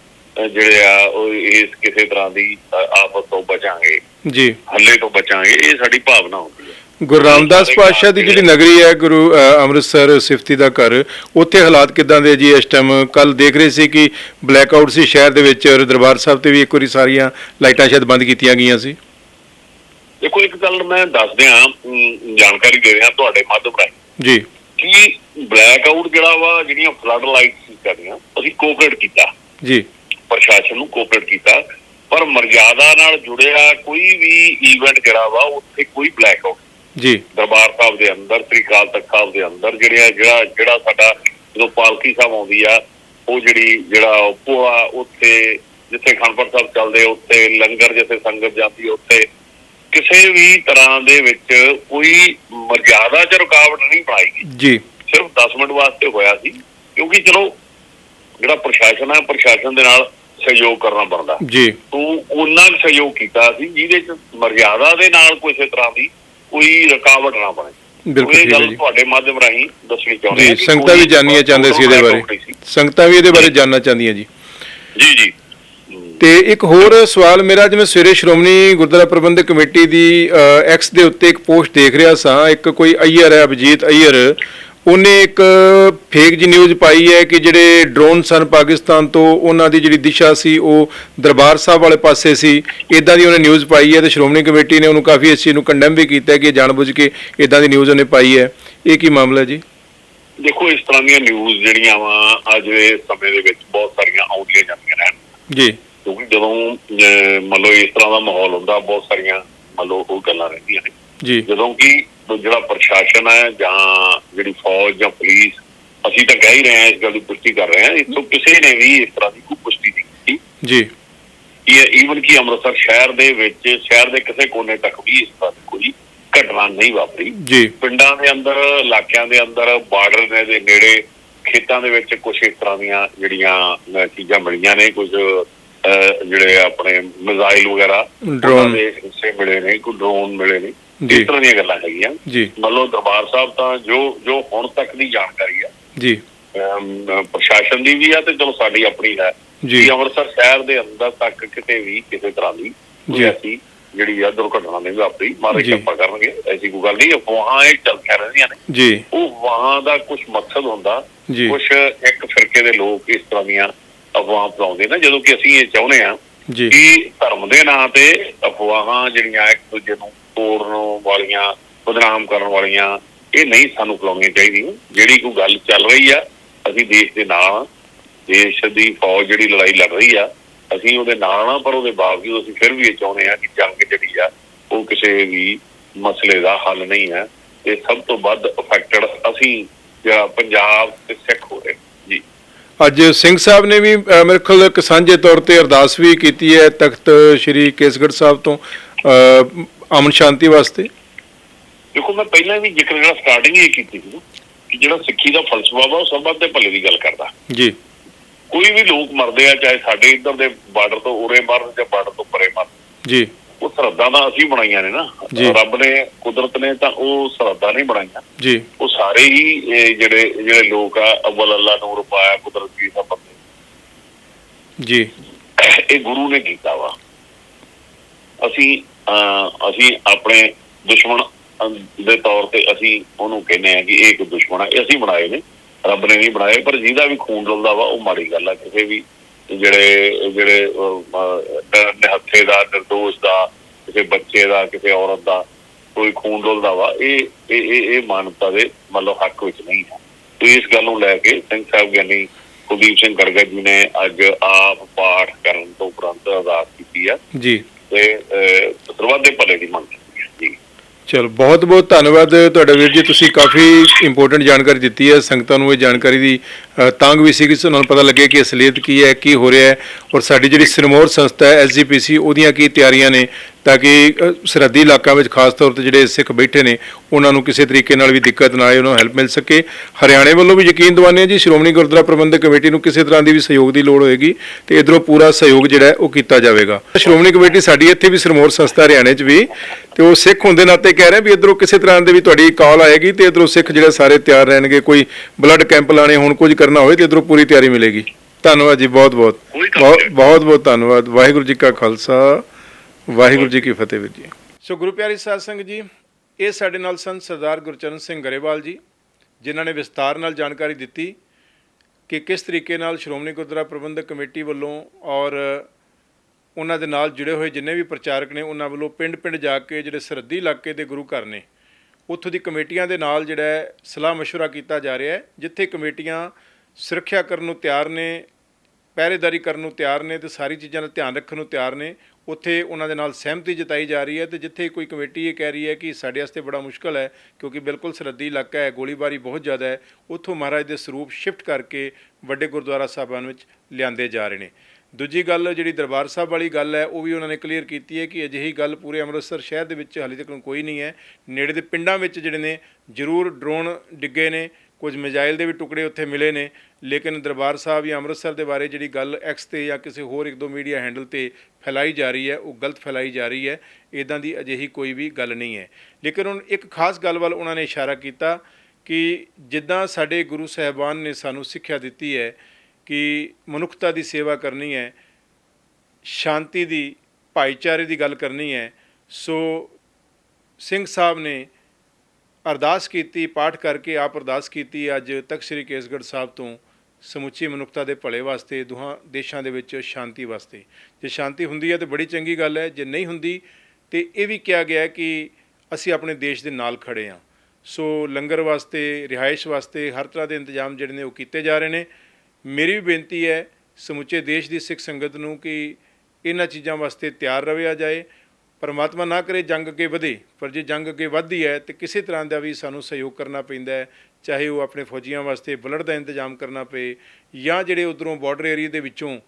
ਜਿਹੜੇ ਆ ਉਹ ਇਸ ਕਿਸੇ ਤਰ੍ਹਾਂ ਦੀ ਆਫਤ ਤੋਂ ਬਚਾਂਗੇ। ਜੀ। ਹੱਲੇ ਤੋਂ ਬਚਾਂਗੇ। ਇਹ ਸਾਡੀ ਭਾਵਨਾ ਹੁੰਦੀ ਹੈ ਗੁਰੂ ਰਾਮਦਾਸ ਪਾਤਸ਼ਾਹ ਦੀ ਜਿਹੜੀ ਨਗਰੀ ਹੈ ਗੁਰੂ ਅੰਮ੍ਰਿਤਸਰ ਸਿਫਤੀ ਦਾ ਘਰ ਉੱਥੇ ਹਾਲਾਤ ਕਿਦਾਂ ਦੇ ਜੀ ਇਸ ਟਾਈਮ ਕੱਲ ਦੇਖ ਰਹੇ ਸੀ ਕਿ ਬਲੈਕ ਆਊਟ ਸੀ ਸ਼ਹਿਰ ਦੇ ਵਿੱਚ ਔਰ ਦਰਬਾਰ ਸਾਹਿਬ ਤੇ ਵੀ ਇੱਕ ਵਾਰੀ ਸਾਰੀਆਂ ਲਾਈਟਾਂ ਸ਼ਾਇਦ ਬੰਦ ਕੀਤੀਆਂ ਗਈਆਂ ਸੀ। ਦੇਖੋ ਇੱਕ ਗੱਲ ਮੈਂ ਦੱਸ ਦਿਆਂ ਜਾਣਕਾਰੀ ਦੇ ਰਿਹਾ ਤੁਹਾਡੇ ਮਾਧਿਅਮ ਰਾਹੀਂ। ਜੀ। ਕਿ ਬਲੈਕ ਆਊਟ ਜਿਹੜਾ ਵਾ ਜਿਹੜੀਆਂ ਫਲੱਡ ਲਾਈਟਸ ਸੀ ਸਾਡੀਆਂ ਅਸੀਂ ਕੋਪਰੇਟ ਕੀਤਾ। ਜੀ। ਪ੍ਰਸ਼ਾਸਨ ਨੂੰ ਕੋਪਰੇਟ ਕੀਤਾ। ਪਰ ਮਰਜ਼ਾਦਾ ਨਾਲ ਜੁੜਿਆ ਕੋਈ ਵੀ ਇਵੈਂਟ ਜਿਹੜਾ ਵਾ ਉੱਥੇ ਕੋਈ ਬਲੈਕ ਆਊਟ ਜੀ। ਦਰਬਾਰ ਸਾਹਿਬ ਦੇ ਅੰਦਰ ਸ੍ਰੀ ਅਕਾਲ ਤਖਤ ਸਾਹਿਬ ਦੇ ਅੰਦਰ ਜਿਹੜੇ ਜਿਹੜਾ ਜਿਹੜਾ ਸਾਡਾ ਜਦੋਂ ਪਾਲਕੀ ਸਾਹਿਬ ਆਉਂਦੀ ਆ ਉਹ ਜਿਹੜੀ ਜਿਹੜਾ ਭੋਆ ਉੱਥੇ ਜਿੱਥੇ ਖੰਡਪੁਰ ਸਾਹਿਬ ਚੱਲਦੇ ਉੱਥੇ ਲੰਗਰ ਜਿੱਥੇ ਸੰਗਤ ਜਾਂਦੀ ਉੱਥੇ ਕਿਸੇ ਵੀ ਤਰ੍ਹਾਂ ਦੇ ਵਿੱਚ ਕੋਈ ਮਰਜ਼ਾਦਾ ਚ ਰੁਕਾਵਟ ਨਹੀਂ ਪਾਈ ਗਈ। ਜੀ। ਸਿਰਫ 10 ਮਿੰਟ ਵਾਸਤੇ ਹੋਇਆ ਸੀ ਕਿਉਂਕਿ ਚਲੋ ਜਿਹੜਾ ਪ੍ਰਸ਼ਾਸਨ ਹੈ ਪ੍ਰਸ਼ਾਸਨ ਦੇ ਨਾਲ ਸਹਿਯੋਗ ਕਰਨਾ ਬਣਦਾ। ਜੀ। ਤੋਂ ਉਹਨਾਂ ਨੇ ਸਹਿਯੋਗ ਕੀਤਾ ਸੀ ਜਿਹਦੇ ਚ ਮਰਜ਼ਾਦਾ ਦੇ ਨਾਲ ਕਿਸੇ ਤਰ੍ਹਾਂ ਦੀ ਕੋਈ ਰੁਕਾਵਟ ਨਾ ਬਣੇ। ਬਿਲਕੁਲ ਇਹ ਗੱਲ ਤੁਹਾਡੇ ਮਾਧਿਅਮ ਰਾਹੀਂ ਦੱਸਣੀ ਚਾਹੁੰਦੇ ਹਾਂ ਜੀ ਸੰਗਤਾਂ ਵੀ ਕੋਈ ਜਾਣਨੀਆਂ ਚਾਹੁੰਦੇ ਸੀ ਇਹਦੇ ਬਾਰੇ। ਸੰਗਤਾਂ ਵੀ ਇਹਦੇ ਬਾਰੇ ਜਾਣਨਾ ਚਾਹੁੰਦੀਆਂ ਜੀ। ਜੀ ਜੀ। ਤੇ ਇੱਕ ਹੋਰ ਸਵਾਲ ਮੇਰਾ ਜਿਵੇਂ ਸਵੇਰੇ ਸ਼੍ਰੋਮਣੀ ਗੁਰਦੁਆਰਾ ਪ੍ਰਬੰਧਕ ਕਮੇਟੀ ਦੀ ਐਕਸ ਦੇ ਉੱਤੇ ਇੱਕ ਪੋਸਟ ਦੇਖ ਰਿਹਾ ਸਾਂ। ਇੱਕ ਕੋਈ ਅਈਅਰ ਹੈ ਅਭਿਜੀਤ ਅਈਅਰ। ਉਹਨੇ ਇੱਕ ਫੇਕ ਜੀ ਨਿਊਜ਼ ਪਾਈ ਹੈ ਕਿ ਜਿਹੜੇ ਡਰੋਨ ਸਨ ਪਾਕਿਸਤਾਨ ਤੋਂ ਉਹਨਾਂ ਦੀ ਜਿਹੜੀ ਦਿਸ਼ਾ ਸੀ ਉਹ ਦਰਬਾਰ ਸਾਹਿਬ ਵਾਲੇ ਪਾਸੇ ਸੀ। ਇਦਾਂ ਦੀ ਉਹਨੇ ਨਿਊਜ਼ ਪਾਈ ਹੈ ਤੇ ਸ਼੍ਰੋਮਣੀ ਕਮੇਟੀ ਨੇ ਉਹਨੂੰ ਕਾਫੀ ਇਸ ਚੀਜ਼ ਨੂੰ ਕੰਡੈਮ ਵੀ ਕੀਤਾ ਕਿ ਇਹ ਜਾਣਬੁੱਝ ਕੇ ਇਦਾਂ ਦੀ ਨਿਊਜ਼ ਉਹਨੇ ਪਾਈ ਹੈ। ਇਹ ਕੀ ਮਾਮਲਾ ਜੀ? ਦੇਖੋ ਇਸ ਤਰ੍ਹਾਂ ਦੀਆਂ ਨਿਊਜ਼ ਜਿਹੜੀਆਂ ਵਾ ਅੱਜ ਦੇ ਸਮੇਂ ਦੇ ਵਿੱਚ ਬਹੁਤ ਸਾਰੀਆਂ ਆਉਂਦੀਆਂ ਜਾਂਦੀਆਂ ਨੇ ਜੀ। ਕਿਉਂਕਿ ਜਦੋਂ ਮੰਨ ਲਓ ਇਸ ਤਰ੍ਹਾਂ ਦਾ ਮਾਹੌਲ ਹੁੰਦਾ ਬਹੁਤ ਸਾਰੀਆਂ ਮੰਨ ਲਓ ਉਹ ਗੱਲਾਂ ਰਹਿੰਦੀਆਂ ਨੇ। ਜੀ। ਜਦੋਂ ਕਿ ਜਿਹੜਾ ਪ੍ਰਸ਼ਾਸਨ ਹੈ ਜਾਂ ਜਿਹੜੀ ਫੌਜ ਜਾਂ ਪੁਲਿਸ ਅਸੀਂ ਤਾਂ ਕਹਿ ਹੀ ਰਹੇ ਹਾਂ ਇਸ ਗੱਲ ਦੀ ਪੁਸ਼ਟੀ ਕਰ ਰਹੇ ਹਾਂ। ਇਥੋਂ ਕਿਸੇ ਨੇ ਵੀ ਇਸ ਤਰ੍ਹਾਂ ਦੀ ਕੋਈ ਪੁਸ਼ਟੀ ਨਹੀਂ ਕੀਤੀ। ਜੀ। ਇਹ ਈਵਨ ਕਿ ਅੰਮ੍ਰਿਤਸਰ ਸ਼ਹਿਰ ਦੇ ਵਿੱਚ ਸ਼ਹਿਰ ਦੇ ਕਿਸੇ ਕੋਨੇ ਤੱਕ ਵੀ ਇਸ ਤਰ੍ਹਾਂ ਦੀ ਕੋਈ ਘਟਨਾ ਨਹੀਂ ਵਾਪਰੀ। ਜੀ। ਪਿੰਡਾਂ ਦੇ ਅੰਦਰ ਇਲਾਕਿਆਂ ਦੇ ਅੰਦਰ ਬਾਰਡਰ ਦੇ ਨੇੜੇ ਖੇਤਾਂ ਦੇ ਵਿੱਚ ਕੁਝ ਇਸ ਤਰ੍ਹਾਂ ਦੀਆਂ ਜਿਹੜੀਆਂ ਚੀਜ਼ਾਂ ਮਿਲੀਆਂ ਨੇ ਕੁਝ ਜਿਹੜੇ ਆਪਣੇ ਮਿਜ਼ਾਈਲ ਵਗੈਰਾ। ਉਹਨਾਂ ਦੇ ਹਿੱਸੇ ਮਿਲੇ ਨੇ ਕੋਈ ਡਰੋਨ ਮਿਲੇ ਨੇ। ਇਸ ਤਰ੍ਹਾਂ ਦੀਆਂ ਗੱਲਾਂ ਹੈਗੀਆਂ। ਜੀ। ਮੱਲੋ ਦਰਬਾਰ ਸਾਹਿਬ ਤਾਂ ਜੋ ਜੋ ਹੁਣ ਤੱਕ ਦੀ ਜਾਣਕਾਰੀ ਆ। ਜੀ। ਪ੍ਰਸ਼ਾਸਨ ਦੀ ਵੀ ਆ ਤੇ ਚਲੋ ਸਾਡੀ ਆਪਣੀ ਹੈ। ਜੀ। ਅੰਮ੍ਰਿਤਸਰ ਸ਼ਹਿਰ ਦੇ ਅੰਦਰ ਤੱਕ ਕਿਤੇ ਵੀ ਕਿਸੇ ਤਰ੍ਹਾਂ ਦੀ ਜੀ। ਐਸੀ ਜਿਹੜੀ ਆ ਦੁਰਘਟਨਾ ਨਹੀਂ ਵਾਪਰੀ। ਮਾਰੇ। ਕਿਰਪਾ ਕਰਨਗੇ ਐਸੀ ਕੋਈ ਗੱਲ ਨਹੀਂ। ਅਫਵਾਹਾਂ ਇਹ ਚੱਲਦੀਆਂ ਰਹਿੰਦੀਆਂ ਨੇ। ਜੀ। ਉਹ ਵਾਹਾਂ ਦਾ ਕੁਝ ਮਕਸਦ ਹੁੰਦਾ। ਕੁਝ ਇੱਕ ਫਿਰਕੇ ਦੇ ਲੋਕ ਇਸ ਤਰ੍ਹਾਂ ਦੀਆਂ ਅਫਵਾਹਾਂ ਫੈਲਾਉਂਦੇ ਨੇ। ਜਦੋਂ ਕਿ ਅਸੀਂ ਇਹ ਚਾਹੁੰਦੇ ਜੀ। ਕਿ ਧਰਮ ਦੇ ਨਾਂ ਤੇ ਅਫਵਾਹਾਂ ਜਿਹੜੀਆਂ ਇੱਕ ਦੂਜੇ ਨੂੰ ਤੋੜਨ ਵਾਲੀਆਂ ਬਦਨਾਮ ਕਰਨ ਵਾਲੀਆਂ ਇਹ ਨਹੀਂ ਸਾਨੂੰ ਫੈਲਾਉਣੀਆਂ ਚਾਹੀਦੀਆਂ। ਜਿਹੜੀ ਕੋਈ ਗੱਲ ਚੱਲ ਰਹੀ ਆ ਅਸੀਂ ਦੇਸ਼ ਦੇ ਨਾਲ ਦੇਸ਼ ਦੀ ਫੌਜ ਜਿਹੜੀ ਲੜਾਈ ਲੜ ਰਹੀ ਆ ਅਸੀਂ ਉਹਦੇ ਨਾਲ ਆ ਪਰ ਉਹਦੇ ਬਾਵਜੂਦ ਅਸੀਂ ਫਿਰ ਵੀ ਇਹ ਚਾਹੁੰਦੇ ਹਾਂ ਕਿ ਜੰਗ ਜਿਹੜੀ ਆ ਉਹ ਕਿਸੇ ਵੀ ਮਸਲੇ ਦਾ ਹੱਲ ਨਹੀਂ ਹੈ ਤੇ ਸਭ ਤੋਂ ਵੱਧ ਅਫੈਕਟਡ ਅਸੀਂ ਜਿਹੜਾ ਪੰਜਾਬ ਤੇ ਸਿੱਖ ਹੋ ਰਹੇ। ਜੀ। ਅੱਜ ਸਿੰਘ ਸਾਹਿਬ ਨੇ ਵੀ ਮੇਰੇ ਖਿਆਲ ਇੱਕ ਸਾਂਝੇ ਤੌਰ ਤੇ ਅਰਦਾਸ ਵੀ ਕੀਤੀ ਹੈ ਤਖਤ ਸ੍ਰੀ ਕੇਸਗੜ੍ਹ ਸਾਹਿਬ ਤੋਂ। ਅ, ਅਮਨ ਸ਼ਾਂਤੀ ਵਾਸਤੇ? ਦੇਖੋ ਮੈਂ ਪਹਿਲਾਂ ਵੀ ਜ਼ਿਕਰ ਜਿਹੜਾ ਸਟਾਰਟਿੰਗ ਹੀ ਕੀਤੀ ਸੀ ਨਾ, ਕਿ ਜਿਹੜਾ ਸਿੱਖੀ ਦਾ ਫਲਸਫਾ ਵਾ ਉਹ ਸਭ ਦੇ ਭਲੇ ਦੀ ਗੱਲ ਕਰਦਾ। ਜੀ। ਕੋਈ ਵੀ ਲੋਕ ਮਰਦੇ ਆ ਚਾਹੇ ਸਾਡੇ ਇੱਧਰ ਦੇ ਬਾਰਡਰ ਤੋਂ ਉਰੇ ਮਰਨ ਜਾਂ ਬਾਰਡਰ ਤੋਂ ਪਰੇ ਮਰਨ। ਜੀ। ਉਹ ਸਰਹੱਦਾਂ ਤਾਂ ਅਸੀਂ ਬਣਾਈਆਂ ਨੇ ਨਾ। ਰੱਬ ਨੇ ਕੁਦਰਤ ਨੇ ਤਾਂ ਉਹ ਸਰਹੱਦਾਂ ਨਹੀਂ ਬਣਾਈਆਂ। ਜੀ। ਉਹ ਸਾਰੇ ਹੀ ਇਹ ਜਿਹੜੇ ਜਿਹੜੇ ਲੋਕ ਆ ਅਵਲ ਅੱਲਾ ਨੂਰ ਪਾਇਆ ਕੁਦਰਤ ਦੀ ਦਾ ਬੰਦੇ। ਜੀ। ਇਹ ਗੁਰੂ ਨੇ ਕੀਤਾ ਵਾ। ਅਸੀਂ ਅਸੀਂ ਆਪਣੇ ਦੁਸ਼ਮਣ ਦੇ ਤੌਰ ਤੇ ਅਸੀਂ ਉਹਨੂੰ ਕਹਿੰਦੇ ਆ ਕਿ ਇਹ ਇੱਕ ਦੁਸ਼ਮਣ ਆ। ਇਹ ਅਸੀਂ ਬਣਾਏ ਨੇ। ਰੱਬ ਨੇ ਨਹੀਂ ਬਣਾਏ ਪਰ ਜਿਹਦਾ ਵੀ ਖੂਨ ਡੁੱਲਦਾ ਵਾ ਉਹ ਮਾੜੀ ਗੱਲ ਆ। ਕਿਸੇ ਵੀ ਜਿਹੜੇ ਜਿਹੜੇ ਅਹ, ਦਾ ਨਿਰਦੋਸ਼ ਦਾ ਕਿਸੇ ਬੱਚੇ ਦਾ ਕਿਸੇ ਔਰਤ ਦਾ ਕੋਈ ਖੂਨ ਡੁੱਲਦਾ ਵਾ ਇਹ ਇਹ ਇਹ ਮਾਨਵਤਾ ਦੇ ਮਤਲਬ ਹੱਕ ਵਿੱਚ ਨਹੀਂ ਹੈ। ਤੇ ਇਸ ਗੱਲ ਨੂੰ ਲੈ ਕੇ ਸਿੰਘ ਸਾਹਿਬ ਗਿਆਨੀ ਕੁਲਦੀਪ ਸਿੰਘ ਗੜਗੜ ਜੀ ਨੇ ਅੱਜ ਆਪ ਪਾਠ ਕਰਨ ਤੋਂ ਉਪਰੰਤ ਅਰਦਾਸ ਕੀਤੀ ਆ। ਜੀ। ਤੇ ਅਹ, ਭਲੇ ਦੀ ਮੰਗ ਕੀਤੀ ਹੈ। ਚਲੋ ਬਹੁਤ ਬਹੁਤ ਧੰਨਵਾਦ ਤੁਹਾਡਾ ਵੀਰ ਜੀ। ਤੁਸੀਂ ਕਾਫੀ ਇੰਪੋਰਟੈਂਟ ਜਾਣਕਾਰੀ ਦਿੱਤੀ ਹੈ ਸੰਗਤਾਂ ਨੂੰ ਇਹ ਜਾਣਕਾਰੀ ਦੀ ਅ, ਤਾਂਗ ਵੀ ਸੀ ਕਿ ਉਹਨਾਂ ਨੂੰ ਪਤਾ ਲੱਗੇ ਕਿ ਅਸਲੀਅਤ ਕੀ ਹੈ ਕੀ ਹੋ ਰਿਹਾ ਹੈ। ਔਰ ਸਾਡੀ ਜਿਹੜੀ ਸਿਰਮੌਰ ਸੰਸਥਾ ਹੈ ਐਸਜੀਪੀਸੀ ਉਹਦੀਆਂ ਕੀ ਤਿਆਰੀਆਂ ਨੇ? ਤਾਂ ਕਿ ਸਰਹੱਦੀ ਇਲਾਕਿਆਂ ਵਿੱਚ ਖਾਸ ਤੌਰ ਤੇ ਜਿਹੜੇ ਸਿੱਖ ਬੈਠੇ ਨੇ ਉਹਨਾਂ ਨੂੰ ਕਿਸੇ ਤਰੀਕੇ ਨਾਲ ਵੀ ਦਿੱਕਤ ਨਾ ਆਏ ਉਹਨਾਂ ਨੂੰ ਹੈਲਪ ਮਿਲ ਸਕੇ। ਹਰਿਆਣੇ ਵੱਲੋਂ ਵੀ ਯਕੀਨ ਦਿਵਾਉਂਦੇ ਹਾਂ ਜੀ ਸ਼੍ਰੋਮਣੀ ਗੁਰਦੁਆਰਾ ਪ੍ਰਬੰਧਕ ਕਮੇਟੀ ਨੂੰ ਕਿਸੇ ਤਰ੍ਹਾਂ ਦੀ ਵੀ ਸਹਿਯੋਗ ਦੀ ਲੋੜ ਹੋਏਗੀ ਤੇ ਇਧਰੋਂ ਪੂਰਾ ਸਹਿਯੋਗ ਜਿਹੜਾ ਉਹ ਕੀਤਾ ਜਾਵੇਗਾ। ਸ਼੍ਰੋਮਣੀ ਕਮੇਟੀ ਸਾਡੀ ਇੱਥੇ ਵੀ ਸਰਮੋਰ ਸੰਸਥਾ ਹਰਿਆਣੇ 'ਚ ਵੀ ਤੇ ਉਹ ਸਿੱਖ ਹੁੰਦੇ ਨਾਤੇ ਕਹਿ ਰਹੇ ਵੀ ਇਧਰੋਂ ਕਿਸੇ ਤਰ੍ਹਾਂ ਦੇ ਵੀ ਤੁਹਾਡੀ ਕਾਲ ਆਏਗੀ ਤੇ ਇਧਰੋਂ ਸਿੱਖ ਜਿਹੜੇ ਸਾਰੇ ਤਿਆਰ ਰਹਿਣਗੇ ਕੋਈ ਬਲੱਡ ਕੈਂਪ ਲਾਣੇ ਹੁਣ ਕੁਝ ਕਰਨਾ ਹੋਵੇ ਤੇ ਇਧਰੋਂ ਪੂਰੀ ਤਿਆਰੀ ਮਿਲੇਗੀ। ਧੰਨਵਾਦ ਜੀ ਬਹੁਤ ਬਹੁਤ। ਬਹੁਤ ਬਹੁਤ ਧੰਨਵਾਦ। ਵਾਹਿਗੁਰੂ ਜੀ ਕਾ ਖਾਲਸਾ। ਵਾਹਿਗੁਰੂ ਜੀ ਕੀ ਫਤਿਹ ਵੀਰ ਜੀ ਸੋ ਗੁਰੂ ਪਿਆਰੀ ਸਾਧ ਸੰਗਤ ਜੀ ਇਹ ਸਾਡੇ ਨਾਲ ਸੰਤ ਸਰਦਾਰ ਗੁਰਚਰਨ ਸਿੰਘ ਗਰੇਵਾਲ ਜੀ ਜਿਨ੍ਹਾਂ ਨੇ ਵਿਸਤਾਰ ਨਾਲ ਜਾਣਕਾਰੀ ਦਿੱਤੀ ਕਿ ਕਿਸ ਤਰੀਕੇ ਨਾਲ ਸ਼੍ਰੋਮਣੀ ਗੁਰਦੁਆਰਾ ਪ੍ਰਬੰਧਕ ਕਮੇਟੀ ਵੱਲੋਂ ਔਰ ਉਹਨਾਂ ਦੇ ਨਾਲ ਜੁੜੇ ਹੋਏ ਜਿੰਨੇ ਵੀ ਪ੍ਰਚਾਰਕ ਨੇ ਉਹਨਾਂ ਵੱਲੋਂ ਪਿੰਡ-ਪਿੰਡ ਜਾ ਕੇ ਜਿਹੜੇ ਸਰਹੱਦੀ ਇਲਾਕੇ ਦੇ ਗੁਰੂ ਘਰ ਨੇ ਉੱਥੋਂ ਦੀ ਕਮੇਟੀਆਂ ਦੇ ਨਾਲ ਜਿਹੜਾ ਹੈ ਸਲਾਹ مشورہ ਕੀਤਾ ਜਾ ਰਿਹਾ ਹੈ ਜਿੱਥੇ ਕਮੇਟੀਆਂ ਸੁਰੱਖਿਆ ਕਰਨ ਨੂੰ ਤਿਆਰ ਨੇ ਪਹਿਰੇਦਾਰੀ ਕਰਨ ਨੂੰ ਤਿਆਰ ਨੇ ਤੇ ਸਾਰੀ ਚੀਜ਼ਾਂ ਦਾ ਧਿਆਨ ਰੱਖਣ ਨੂੰ ਤਿਆਰ ਨੇ ਉੱਥੇ ਉਹਨਾਂ ਦੇ ਨਾਲ ਸਹਿਮਤੀ ਜਤਾਈ ਜਾ ਰਹੀ ਹੈ ਤੇ ਜਿੱਥੇ ਕੋਈ ਕਮੇਟੀ ਇਹ ਕਹਿ ਰਹੀ ਹੈ ਕਿ ਸਾਡੇ ਵਾਸਤੇ ਬੜਾ ਮੁਸ਼ਕਲ ਹੈ, ਕਿਉਂਕਿ ਬਿਲਕੁਲ ਸਰਹੱਦੀ ਇਲਾਕਾ ਹੈ, ਗੋਲੀਬਾਰੀ ਬਹੁਤ ਜ਼ਿਆਦਾ ਹੈ, ਉੱਥੋਂ ਮਹਾਰਾਜ ਦੇ ਸਰੂਪ ਸ਼ਿਫਟ ਕਰਕੇ ਵੱਡੇ ਗੁਰਦੁਆਰਾ ਸਾਹਿਬਾਨ ਵਿੱਚ ਲਿਆਂਦੇ ਜਾ ਰਹੇ ਨੇ। ਦੂਜੀ ਗੱਲ ਜਿਹੜੀ ਦਰਬਾਰ ਸਾਹਿਬ ਵਾਲੀ ਗੱਲ ਹੈ, ਉਹ ਵੀ ਉਹਨਾਂ ਨੇ ਕਲੀਅਰ ਕੀਤੀ ਹੈ ਕਿ ਅਜਿਹੀ ਗੱਲ ਪੂਰੇ ਅੰਮ੍ਰਿਤਸਰ ਸ਼ਹਿਰ ਦੇ ਵਿੱਚ ਹਾਲੇ ਤੱਕ ਕੋਈ ਨਹੀਂ ਹੈ। ਨੇੜੇ ਦੇ ਪਿੰਡਾਂ ਵਿੱਚ ਜਿਹੜੇ ਨੇ ਜ਼ਰੂਰ ਡਰੋਨ ਡਿੱਗੇ ਨੇ ਕੁਝ ਮਿਜ਼ਾਈਲ ਦੇ ਵੀ ਟੁਕੜੇ ਉੱਥੇ ਮਿਲੇ ਨੇ। ਲੇਕਿਨ ਦਰਬਾਰ ਸਾਹਿਬ ਜਾਂ ਅੰਮ੍ਰਿਤਸਰ ਦੇ ਬਾਰੇ ਜਿਹੜੀ ਗੱਲ ਐਕਸ ਤੇ ਜਾਂ ਕਿਸੇ ਹੋਰ ਇੱਕ ਦੋ ਮੀਡੀਆ ਹੈਂਡਲ ਤੇ ਫੈਲਾਈ ਜਾ ਰਹੀ ਹੈ, ਉਹ ਗਲਤ ਫੈਲਾਈ ਜਾ ਰਹੀ ਹੈ। ਇਦਾਂ ਦੀ ਅਜਿਹੀ ਕੋਈ ਵੀ ਗੱਲ ਨਹੀਂ ਹੈ। ਲੇਕਿਨ ਹੁਣ ਇੱਕ ਖਾਸ ਗੱਲ ਵੱਲ ਉਹਨਾਂ ਨੇ ਇਸ਼ਾਰਾ ਕੀਤਾ ਕਿ ਜਿੱਦਾਂ ਸਾਡੇ ਗੁਰੂ ਸਾਹਿਬਾਨ ਨੇ ਸਾਨੂੰ ਸਿੱਖਿਆ ਦਿੱਤੀ ਹੈ ਕਿ ਮਨੁੱਖਤਾ ਦੀ ਸੇਵਾ ਕਰਨੀ ਹੈ, ਸ਼ਾਂਤੀ ਦੀ, ਭਾਈਚਾਰੇ ਦੀ ਗੱਲ ਕਰਨੀ ਹੈ, ਸੋ ਸਿੰਘ ਸਾਹਿਬ ਨੇ ਅਰਦਾਸ ਕੀਤੀ, ਪਾਠ ਕਰਕੇ ਆਪ ਅਰਦਾਸ ਕੀਤੀ, ਅੱਜ ਤੱਕ ਸ੍ਰੀ ਕੇਸਗੜ੍ਹ ਸਾਹਿਬ ਤੋਂ ਸਮੁੱਚੀ ਮਨੁੱਖਤਾ ਦੇ ਭਲੇ ਵਾਸਤੇ, ਦੋਹਾਂ ਦੇਸ਼ਾਂ ਦੇ ਵਿੱਚ ਸ਼ਾਂਤੀ ਵਾਸਤੇ। ਜੇ ਸ਼ਾਂਤੀ ਹੁੰਦੀ ਹੈ ਤੇ ਬੜੀ ਚੰਗੀ ਗੱਲ ਹੈ, ਜੇ ਨਹੀਂ ਹੁੰਦੀ ਤੇ ਇਹ ਵੀ ਕਿਹਾ ਗਿਆ ਕਿ ਅਸੀਂ ਆਪਣੇ ਦੇਸ਼ ਦੇ ਨਾਲ ਖੜੇ ਹਾਂ। ਸੋ ਲੰਗਰ ਵਾਸਤੇ, ਰਿਹਾਇਸ਼ ਵਾਸਤੇ ਹਰ ਤਰ੍ਹਾਂ ਦੇ ਇੰਤਜ਼ਾਮ ਜਿਹੜੇ ਨੇ ਉਹ ਕੀਤੇ ਜਾ ਰਹੇ ਨੇ। ਮੇਰੀ ਵੀ ਬੇਨਤੀ ਹੈ ਸਮੁੱਚੇ ਦੇਸ਼ ਦੀ ਸਿੱਖ ਸੰਗਤ ਨੂੰ ਕਿ ਇਹਨਾਂ ਚੀਜ਼ਾਂ ਵਾਸਤੇ ਤਿਆਰ ਰਵਿਆ ਜਾਏ। ਪਰਮਾਤਮਾ ਨਾ ਕਰੇ ਜੰਗ ਅੱਗੇ ਵਧੇ, ਪਰ ਜੇ ਜੰਗ ਅੱਗੇ ਵੱਧਦੀ ਹੈ ਤੇ ਕਿਸੇ ਤਰ੍ਹਾਂ ਦਾ ਵੀ ਸਾਨੂੰ ਸਹਿਯੋਗ ਕਰਨਾ ਪੈਂਦਾ ਹੈ, ਚਾਹੇ ਉਹ ਆਪਣੇ ਫੌਜੀਆਂ ਵਾਸਤੇ ਬੁਲਟ ਦਾ ਇੰਤਜ਼ਾਮ ਕਰਨਾ ਪਏ ਜਾਂ ਜਿਹੜੇ ਉਧਰੋਂ ਬਾਰਡਰ ਏਰੀਆ ਦੇ ਵਿੱਚੋਂ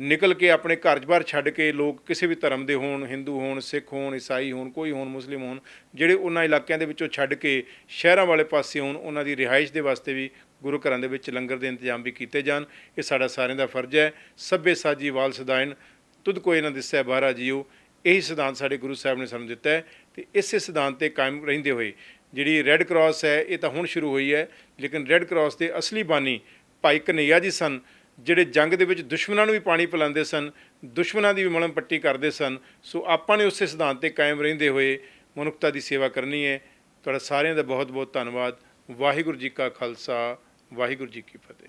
ਨਿਕਲ ਕੇ ਆਪਣੇ ਘਰ-ਬਾਰ ਛੱਡ ਕੇ ਲੋਕ ਕਿਸੇ ਵੀ ਧਰਮ ਦੇ ਹੋਣ, ਹਿੰਦੂ ਹੋਣ, ਸਿੱਖ ਹੋਣ, ਈਸਾਈ ਹੋਣ, ਕੋਈ ਹੋਣ, ਮੁਸਲਿਮ ਹੋਣ, ਜਿਹੜੇ ਉਹਨਾਂ ਇਲਾਕਿਆਂ ਦੇ ਵਿੱਚੋਂ ਛੱਡ ਕੇ ਸ਼ਹਿਰਾਂ ਵਾਲੇ ਪਾਸੇ ਹੋਣ, ਉਹਨਾਂ ਦੀ ਰਿਹਾਇਸ਼ ਦੇ ਵਾਸਤੇ ਵੀ ਗੁਰੂ ਘਰਾਂ ਦੇ ਵਿੱਚ ਲੰਗਰ ਦੇ ਇੰਤਜ਼ਾਮ ਵੀ ਕੀਤੇ ਜਾਣ। ਇਹ ਸਾਡਾ ਸਾਰਿਆਂ ਦਾ ਫਰਜ਼ ਹੈ। ਸਭੇ ਸਾਜੀ ਵਾਲ ਸਦਾਇਨ ਤੁਧ ਕੋਈ ਨਾ ਦਿਸੈ ਬਾਹਰਾ ਜੀਓ। ਇਹੀ ਸਿਧਾਂਤ ਸਾਡੇ ਗੁਰੂ ਸਾਹਿਬ ਨੇ ਸਾਨੂੰ ਦਿੱਤਾ ਹੈ ਤੇ ਇਸੇ ਸਿਧਾਂਤ ਤੇ ਕਾਇਮ ਰਹਿੰਦੇ ਹੋਏ ਜਿਹੜੀ ਰੈੱਡ ਕਰਾਸ ਹੈ, ਇਹ ਤਾਂ ਹੁਣ ਸ਼ੁਰੂ ਹੋਈ ਹੈ, ਲੇਕਿਨ ਰੈੱਡ ਕਰਾਸ ਦੇ ਅਸਲੀ ਬਾਨੀ ਭਾਈ ਕਨਈਆ ਜੀ ਸਨ, ਜਿਹੜੇ ਜੰਗ ਦੇ ਵਿੱਚ ਦੁਸ਼ਮਣਾਂ ਨੂੰ ਵੀ ਪਾਣੀ ਪਿਲਾਉਂਦੇ ਸਨ, ਦੁਸ਼ਮਣਾਂ ਦੀ ਵੀ ਮਲਮ ਪੱਟੀ ਕਰਦੇ ਸਨ, ਸੋ ਆਪਾਂ ਨੇ ਉਸੇ ਸਿਧਾਂਤ ਤੇ ਕਾਇਮ ਰਹਿੰਦੇ ਹੋਏ ਮਨੁੱਖਤਾ ਦੀ ਸੇਵਾ ਕਰਨੀ ਹੈ। ਤੁਹਾਡਾ ਸਾਰਿਆਂ ਦਾ ਬਹੁਤ ਬਹੁਤ ਧੰਨਵਾਦ। ਵਾਹਿਗੁਰੂ ਜੀ ਕਾ ਖਾਲਸਾ, ਵਾਹਿਗੁਰੂ ਜੀ ਕੀ ਫਤਿਹ।